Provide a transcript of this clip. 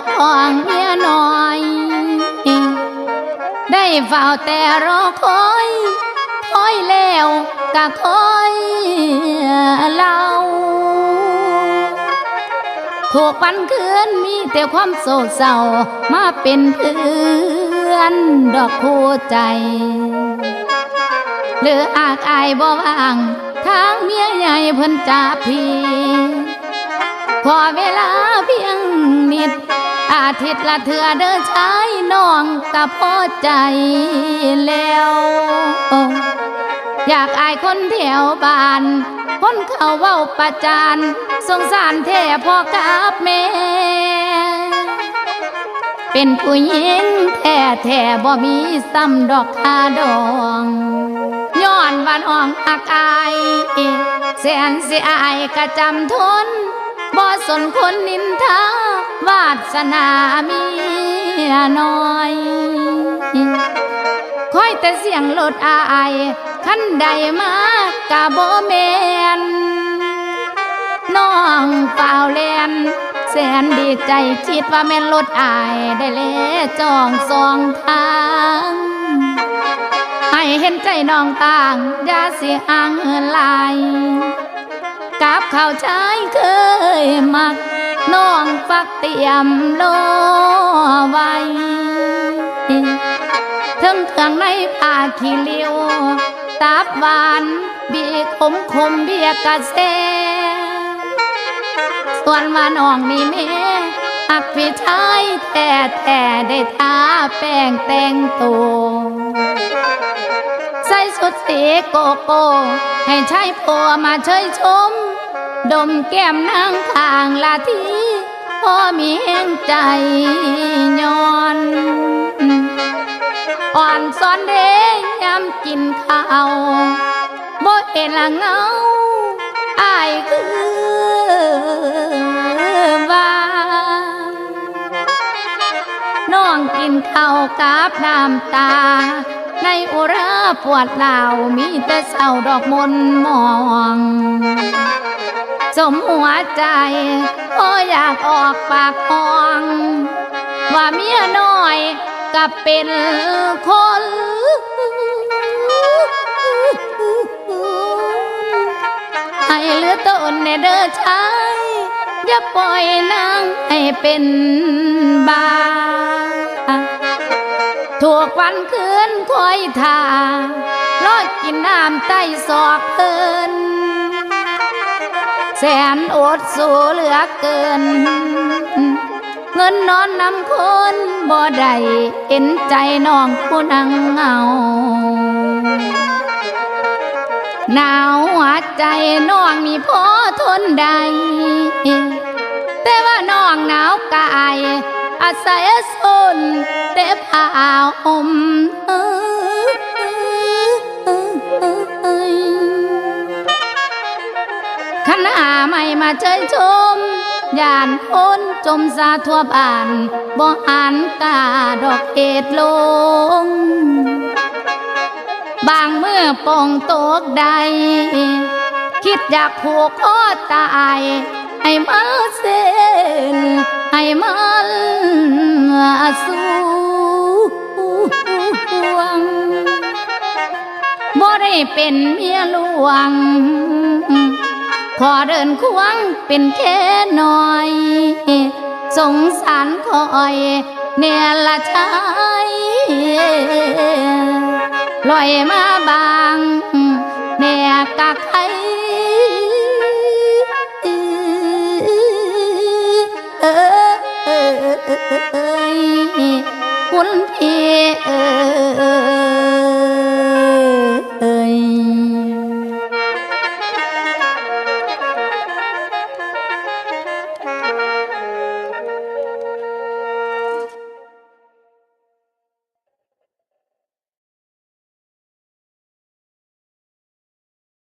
กของเมียหน่อย ได้เฝ้าแต่รอคอยคอยแล้วก็คอยเล่าถูกปันเคืนมีแต่ความโศกเศร้ามาเป็นเพื่อนดอกผู้ใจหรืออากอายบ่วางทางเมียใหญ่เพิ่นจ่าพี่ขอเวลาเพียงนิด อาทิตย์ละเถือเดินชายน้องกับพอใจแล้ว อยากอายคนแถวบ้าน คนเขาเว้าประจานสงสารแท่พ่อกับแม่ เป็นผู้หญิงแท้แท้บ่มีซ้ำดอกคาดองย้อนว่าน้องอักอาย แสนสิอายกะจำทน บ่สนคนนินทาวาสนาเมียน้อยคอยแต่เสียงรถอายคันใดมากะบ่แมนน้องเปล่าแลนแสนดีใจคิดว่าแม่นรถอายได้เลจองสองทางให้เห็นใจน้องต่างอย่าเสียอ่างเหินไหลาย กับข้าวชายเคยมักน้องฟักเตรียมรอไว้ถึงเครื่องในผ้าขี้เลียวตับหวานบีขมขมเบียกระเซส่วนว่าน้องนี่แม่อักพี่ชายแต่แต่ได้ทาแป้งแต่งตัว ใส่สุดสีโกโก้ ให้ใชายผัวมาเชยชม ดมแก้มนางข้างลาทีพอมีแห่งใจย้อนอ่อนซ้อนเด้ยำกินข้าวบ่เห็นละเงาอายคือว่าน้องกินข้าวกับน้ำตา ในอุราปวดเหล่ามีแต่เศร้าดอกมนมองสมหัวใจพออยากออกปากห้อง ว่าเมียน้อยกับเป็นคนให้เหลือตนในเด้อชายอย่าปล่อยนางให้เป็นบา ยท่ารอกินน้ำใต้ศอกเพินแสนอดสูเหลือเกิน เงินนอนนำคนบ่ได้เห็นใจน้องผู้นังเงาหนาวหัวใจน้องนี่พอทนได้แต่ว่าน้องหนาวกายอาศัยสนแต่ผ้าห่ม ขณะไม่มาเชยชมยานคนจมสาทั่วบ้านบ่หันกาดอกเอ็ดลง บางเมื่อปองตกใด คิดอยากผูกคอตายให้มาเส้นให้มันสู้ว งบ่ได้เป็นเมียหลวง ขอเดินควงเป็นแค่น้อย สงสารคอยเนี่ยละชายลอยมาบางเนี่ยกะค